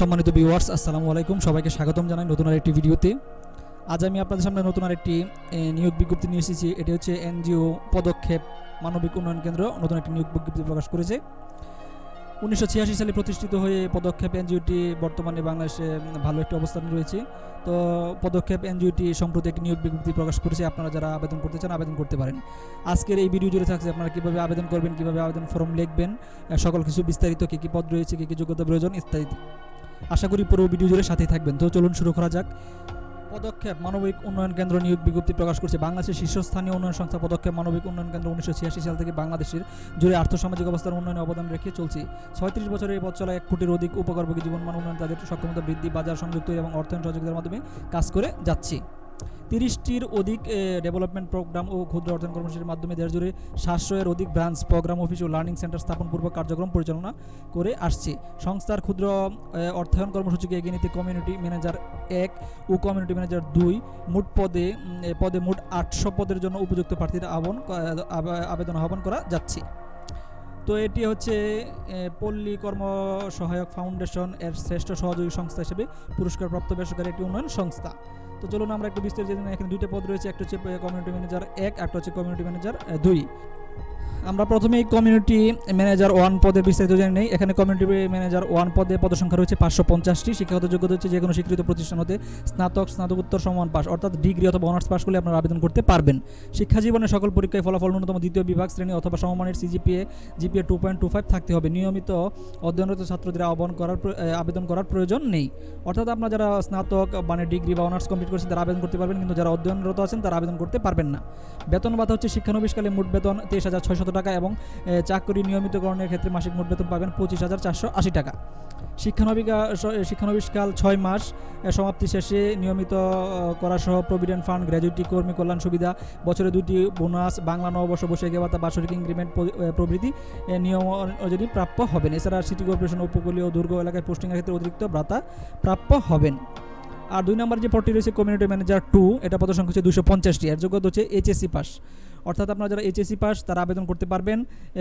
সম্মানিত ভিউয়ার্স আসসালামু আলাইকুম। সবাইকে স্বাগতম জানাই নতুন আরেকটি ভিডিওতে। আজ আমি আপনাদের সামনে নতুন আরেকটি এ, নিয়োগ বিজ্ঞপ্তি নিয়ে এসেছি। এটি হচ্ছে এনজিও পদক্ষেপ মানবিক উন্নয়ন কেন্দ্র নতুন একটি নিয়োগ বিজ্ঞপ্তি প্রকাশ করেছে। উনিশশো ছিয়াশি সালে প্রতিষ্ঠিত হয়ে পদক্ষেপ এনজিওটি বর্তমানে বাংলাদেশে ভালো একটি অবস্থান রয়েছে। তো পদক্ষেপ এনজিওটি সম্প্রতি একটি নিয়োগ বিজ্ঞপ্তি প্রকাশ করেছে। আপনারা যারা আবেদন করতে চান আবেদন করতে পারেন। আজকের এই ভিডিও জুড়ে থাকছে আপনারা কীভাবে আবেদন করবেন কীভাবে আবেদন ফর্ম লিখবেন সকল কিছু বিস্তারিত কী কী পদ রয়েছে কী কী যোগ্যতা প্রয়োজন ইত্যাদি। আশা করি পুরো ভিডিও জুড়ে সাথেই থাকবেন। তো চলুন শুরু করা যাক। পদক্ষেপ, মানবিক উন্নয়ন কেন্দ্র নিয়োগ বিজ্ঞপ্তি প্রকাশ করছে বাংলাদেশের শীর্ষস্থানীয় উন্নয়ন সংস্থা পদক্ষেপ, মানবিক উন্নয়ন কেন্দ্র উনিশশো ছিয়াশি সাল থেকে বাংলাদেশের জুড়ে আর্থসামাজিক অবস্থার উন্নয়নে অবদান রেখে চলছে। ছয়ত্রিশ বছরের এই পথ চলা এক কোটির অধিক উপকর্মী জীবনমান উন্নয়ন তাদের সক্ষমতা বৃদ্ধি, বাজার সংযুক্ত এবং অর্থায়ন সহযোগিতার মাধ্যমে কাজ করে যাচ্ছে। তিরিশটির অধিক ডেভেলপমেন্ট প্রোগ্রাম ও ক্ষুদ্র অর্থায়ন কর্মসূচির মাধ্যমে দেশ জুড়ে সাতশোয়ের অধিক ব্রাঞ্চ প্রোগ্রাম অফিস ও লার্নিং সেন্টার স্থাপনপূর্বক কার্যক্রম পরিচালনা করে আসছে। সংস্থার ক্ষুদ্র অর্থায়ন কর্মসূচিকে এগিয়ে নিতে কমিউনিটি ম্যানেজার এক ও কমিউনিটি ম্যানেজার দুই মোট পদে পদে মোট আটশো পদের জন্য উপযুক্ত প্রার্থীর আহ্বান আবেদন আহ্বান করা যাচ্ছে। তো এটি হচ্ছে পল্লী কর্ম সহায়ক ফাউন্ডেশন এর শ্রেষ্ঠ সহযোগী সংস্থা হিসেবে পুরস্কারপ্রাপ্ত বেসরকারি একটি উন্নয়ন সংস্থা তো চলুন আমরা একটু বিস্তারিত। এখানে দুইটা পদ রয়েছে, একটা হচ্ছে কমিউনিটি ম্যানেজার এক, একটা হচ্ছে কমিউনিটি ম্যানেজার দুই আমরা প্রথমেই কমিউনিটি ম্যানেজার ওয়ান পদের বিস্তারিত জেনে নেই। এখানে কমিউনিটি ম্যানেজার ওয়ান পদে পদসংখ্যা রয়েছে পাঁচশো পঞ্চাশটি। শিক্ষাগত যোগ্যতা হচ্ছে যে কোনো স্বীকৃত প্রতিষ্ঠান হতে স্নাতক, স্নাতকোত্তর সমান পাস, অর্থাৎ ডিগ্রি অথবা অনার্স পাস করলে আপনারা আবেদন করতে পারবেন। শিক্ষা জীবনের সকল পরীক্ষায় ফলাফল ন্যূনতম দ্বিতীয় বিভাগ, শ্রেণি অথবা সমমানের CGPA GPA two point two five থাকতে হবে। নিয়মিত অধ্যয়নরত ছাত্রদের আহ্বান করার আবেদন করার প্রয়োজন নেই। অর্থাৎ আপনারা যারা স্নাতক মানে ডিগ্রি বা অনার্স কমপ্লিট করেছেন, তারা আবেদন করতে পারবেন, কিন্তু যারা অধ্যয়নরত আছেন, তারা আবেদন করতে পারবেন না। বেতন ভাতা হচ্ছে শিক্ষানবিশকালে মোট বেতন তেইশ হাজার ছয়শত টাকা এবং চাকরি নিয়মিতকরণের ক্ষেত্রে মাসিক মোট বেতন পাবেন পঁচিশ হাজার চারশো আশি টাকা। শিক্ষানবিকা শিক্ষানবিশকাল ছয় মাস সমাপ্তি শেষে নিয়মিত করা সহ প্রভিডেন্ট ফান্ড, গ্র্যাজুইটি, কর্মী কল্যাণ সুবিধা, বছরে দুটি বোনাস, বাংলা নববর্ষ বৈশাখী ভাতা, বার্ষিক ইনক্রিমেন্ট প্রভৃতি নিয়ম অনুযায়ী প্রাপ্য হবেন। এছাড়া সিটি কর্পোরেশন, উপকূলীয় দুর্গ এলাকায় পোস্টিংয়ের ক্ষেত্রে অতিরিক্ত ভাতা প্রাপ্য হবেন। আর দুই নম্বর যে পদটি রয়েছে, কমিউনিটি ম্যানেজার টু, এটা পদ সংখ্যা হচ্ছে দুশো পঞ্চাশটি, এর যোগ্যতা হচ্ছে এইচএসসি পাস। অর্থাৎ আপনারা যারা এইচএসসি পাস তারা আবেদন করতে পারবেন।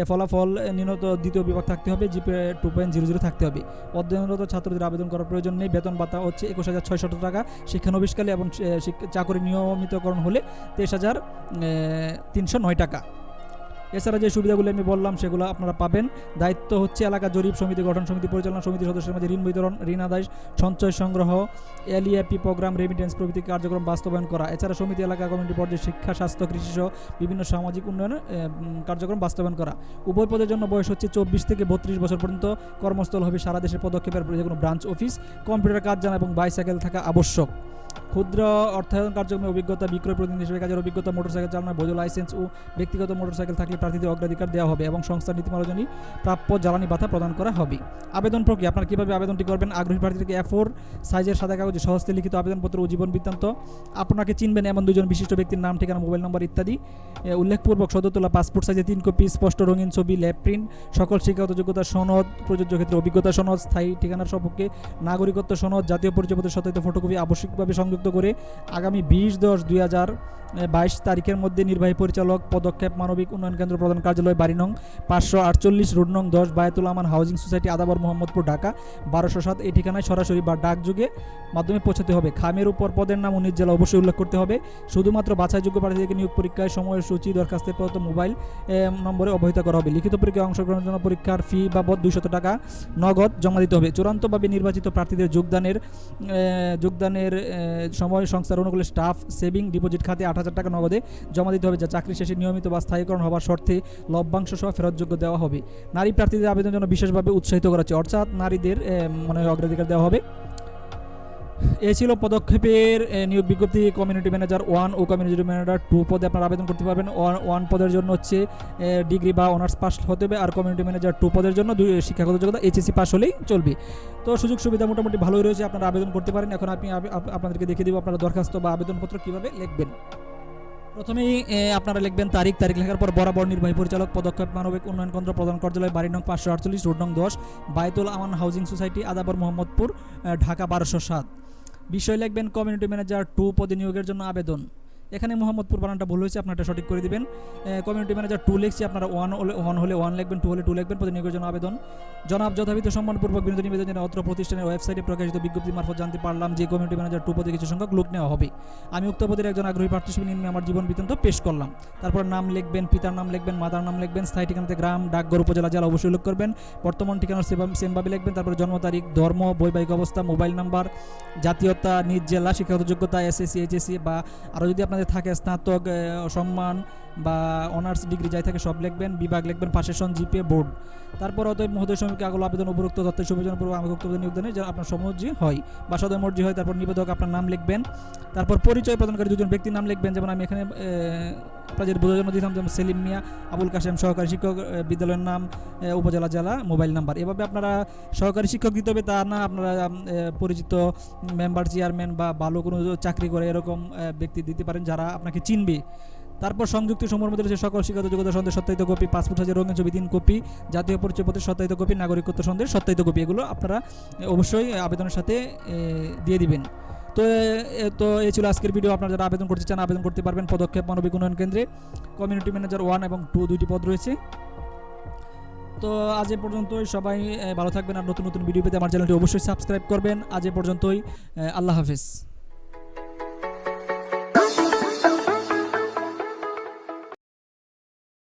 ফলাফল ন্যূনত দ্বিতীয় বিভাগ থাকতে হবে জিপে টু পয়েন্ট জিরো জিরো থাকতে হবে। অধ্যয়নরত ছাত্রদের আবেদন করার প্রয়োজন নেই, বেতন ভাতা হচ্ছে একুশ হাজার ছয়শত টাকা। শিক্ষানবিশকালে এবং চাকরি নিয়মিতকরণ হলে তেইশ হাজার তিনশো নয় টাকা। এছাড়া যে সুবিধাগুলো আমি বললাম, সেগুলো আপনারা পাবেন। দায়িত্ব হচ্ছে এলাকা জরিপ সমিতি, গঠন সমিতি, পরিচালনা সমিতির সদস্যের মাঝে ঋণ বিতরণ, ঋণ আদায়, সঞ্চয় সংগ্রহ এলইএপি প্রোগ্রাম রেমিটেন্স প্রভৃতি কার্যক্রম বাস্তবায়ন করা। এছাড়া সমিতি, এলাকা কমিউনিটি পর্যায়ে শিক্ষা, স্বাস্থ্য কৃষি সহ বিভিন্ন সামাজিক উন্নয়নের কার্যক্রম বাস্তবায়ন করা। উভয় পদের জন্য বয়স হচ্ছে চব্বিশ থেকে বত্রিশ বছর পর্যন্ত। কর্মস্থল হবে সারা দেশের পদক্ষেপের যে কোনো ব্রাঞ্চ অফিস কম্পিউটার কাজ জানা এবং বাইসাইকেল থাকা আবশ্যক। ক্ষুদ্র অর্থায়ন কার্যক্রমে অভিজ্ঞতা বিক্রয় প্রতিনিধি হিসেবে কাজের অভিজ্ঞতা, মোটরসাইকেল চালানোর বৈধ লাইসেন্স ও ব্যক্তিগত মোটরসাইকেল থাকলে প্রার্থীদের অগ্রাধিকার দেওয়া হবে এবং সংস্থার নীতিমালা অনুযায়ী প্রাপ্য জ্বালানি ভাতা প্রদান করা হবে। আবেদন প্রক্রিয়া, আপনারা কীভাবে আবেদনটি করবেন? আগ্রহী প্রার্থীদেরকে এ ফোর সাইজের সাদা কাগজে সহজতে লিখিত আবেদনপত্র ও জীবন বৃত্তান্ত। আপনাকে চিনবেন এমন দুজন বিশিষ্ট ব্যক্তির নাম, ঠিকানা, মোবাইল নম্বর ইত্যাদি। উল্লেখপূর্বক সদ্য তোলা পাসপোর্ট সাইজে তিন কপি, স্পষ্ট রঙিন ছবি, ল্যাব প্রিন্ট, সকল শিক্ষাগত যোগ্যতা সনদ, প্রযোজ্য ক্ষেত্রে অভিজ্ঞতা সনদ, স্থায়ী ঠিকানার সম্পর্কে নাগরিকত্ব সনদ, জাতীয় পরিচয়পত্রের সত্যায়িত ফটোকপি আবশ্যিকভাবে সংযুক্ত করে আগামী বিশ দশ দুই হাজার বাইশ তারিখের মধ্যে নির্বাহী পরিচালক পদক্ষেপ মানবিক উন্নয়ন কেন্দ্র প্রধান কার্যালয় বাড়ি নং পাঁচশো আটচল্লিশ রোড নং দশ বায়তুল আমান হাউজিং সোসাইটি আদাবর মোহাম্মদপুর, ঢাকা। বারোশো সাত এই ঠিকানায় সরাসরি বা ডাকযোগে মাধ্যমে পৌঁছাতে হবে। খামের উপর পদের নাম উনিশ জেলা অবশ্যই উল্লেখ করতে হবে। শুধুমাত্র বাছাইযোগ্য প্রার্থীদেরকে নিয়োগ পরীক্ষায় সময়ের সূচি দরখাস্তের প্রদত্ত মোবাইল নম্বরে অবহিত করা হবে। লিখিত পরীক্ষায় অংশগ্রহণের জন্য পরীক্ষার ফি বাবদ দুইশত টাকা নগদ জমা দিতে হবে। চূড়ান্তভাবে নির্বাচিত প্রার্থীদের যোগদানের যোগদানের সময় সংস্থার অনুকূলে স্টাফ সেভিং ডিপোজিট খাতে আট হাজার টাকা নগদে জমা দিতে হবে, যা চাকরি শেষে নিয়মিত বা স্থায়ীকরণ হওয়ার শর্তে লভ্যাংশ সহ ফেরতযোগ্য দেওয়া হবে। নারী প্রার্থীদের আবেদন জন্য বিশেষভাবে উৎসাহিত করা হচ্ছে। অর্থাৎ নারীদের মনে অগ্রাধিকার দেওয়া হবে। এ ছিল পদক্ষেপের নিয়োগ বিজ্ঞপ্তি কমিউনিটি ম্যানেজার ওয়ান ও কমিউনিটি ম্যানেজার টু পদে আপনারা আবেদন করতে পারবেন। ওয়ান পদের জন্য হচ্ছে ডিগ্রি বা অনার্স পাস হতে হবে আর কমিউনিটি ম্যানেজার টু পদের জন্য দুই শিক্ষাগত যোগ্যতা এইচএসসি পাস হলেই চলবে। তো সুযোগ সুবিধা মোটামুটি ভালোই রয়েছে, আপনারা আবেদন করতে পারেন। এখন আপনি আপনাদেরকে দেখিয়ে দিব আপনারা দরখাস্ত বা আবেদনপত্র কীভাবে লিখবেন। প্রথমেই আপনারা লিখবেন তারিখ তারিখ লেখার পর বরাবর নির্বাহী পরিচালক, পদক্ষেপ মানবিক উন্নয়ন কেন্দ্র প্রধান কার্যালয়, বাড়ি নং পাঁচশো আটচল্লিশ, রোড নং দশ, বাইতুল আমান হাউজিং সোসাইটি, আদাবর মোহাম্মদপুর ঢাকা বারোশো সাত। বিষয় লিখবেন কমিউনিটি ম্যানেজার টু পদে নিয়োগের জন্য আবেদন। এখানে মোহাম্মদপুর বানানটা ভুল হয়েছে আপনারা সঠিক করে দিবেন। কমিউনিটি ম্যানেজার টু লিখছি, আপনারা ওয়ান ওয়ান হলে ওয়ান লিখবেন টু হলে টু লিখবেন প্রতি নিয়োগের জন্য আবেদন। জনাব যথাবিধ সম্মানপূর্বক বিনোদন নিবেদন জানিয়ে অত্র প্রতিষ্ঠানের ওয়েবসাইটে প্রকাশিত বিজ্ঞপ্তি মারফত জানতে পারলাম যে কমিউনিটি ম্যানেজার টু পদে কিছু সংখ্যক লোক নেওয়া হবে। আমি উক্ত পদের একজন আগ্রহী প্রার্থী হিসেবে নিম্নে আমার জীবন বৃত্তান্ত পেশ করলাম। তারপর নাম লিখবেন, পিতার নাম লিখবেন, মাতার নাম লিখবেন, স্থায়ী ঠিকানাতে গ্রাম, ডাকঘর, উপজেলা, জেলা অবশ্যই উল্লেখ করবেন। বর্তমান ঠিকানার সেম- সেমভাবে লিখবেন, তারপর জন্ম তারিখ, ধর্ম, বৈবাহিক অবস্থা, মোবাইল নাম্বার, জাতীয়তা, নিজ জেলা, শিক্ষাগত যোগ্যতা এসএসসি এইচএসসি বা আরও যদি আপনাদের থাকে স্নাতক সম্মান বা অনার্স ডিগ্রি যাই থাকে সব লিখবেন, বিভাগ লিখবেন পাশেশন জিপিএ, বোর্ড। তারপর অতএব মহোদয় শ্রমিককে আগল আবেদন উপরোক্ত তথ্যের সুবিধার পূর্ব আমাকে উক্ত নিবেদনে যা আপনার সমর্জি হয় বা সদয় মর্জি হয়, তারপর নিবেদক আপনার নাম লিখবেন। তারপর পরিচয় প্রদানকারী দুজন ব্যক্তির নাম লিখবেন, যেমন আমি এখানে আপনাদের বোঝার জন্য দিতাম যেমন সেলিম মিয়া, আবুল কাশেম সহকারী শিক্ষক বিদ্যালয়ের নাম উপজেলা, জেলা, মোবাইল নাম্বার। এভাবে আপনারা সহকারী শিক্ষক দিতে হবে তা না, আপনারা পরিচিত মেম্বার, চেয়ারম্যান বা ভালো কোনো চাকরি করে এরকম ব্যক্তি দিতে পারেন যারা আপনাকে চিনবে। তারপর সংযুক্ত সময়ের মধ্যে রয়েছে সকল শিক্ষাগত যোগ্যতা সন্দেহ, সত্যায়িত কপি, পাসপোর্ট সাইজের রঙিন ছবি, তিন কপি, জাতীয় পরিচয় পত্রের সত্যায়িত কপি, নাগরিকত্ব সন্দেহ সত্যায়িত কপি, এগুলো আপনারা অবশ্যই আবেদনের সাথে দিয়ে দিবেন। তো তো এই ছিল আজকের ভিডিও আপনারা যারা আবেদন করতে চান, আবেদন করতে পারবেন পদক্ষেপ মানবিক উন্নয়ন কেন্দ্রে। কমিউনিটি ম্যানেজার ওয়ান এবং টু দুইটি পদ রয়েছে। তো আজ এ পর্যন্তই। সবাই ভালো থাকবেন। আর নতুন নতুন ভিডিও পেতে আমার চ্যানেলটি অবশ্যই সাবস্ক্রাইব করবেন। আজ এ পর্যন্তই। আল্লাহ হাফেজ।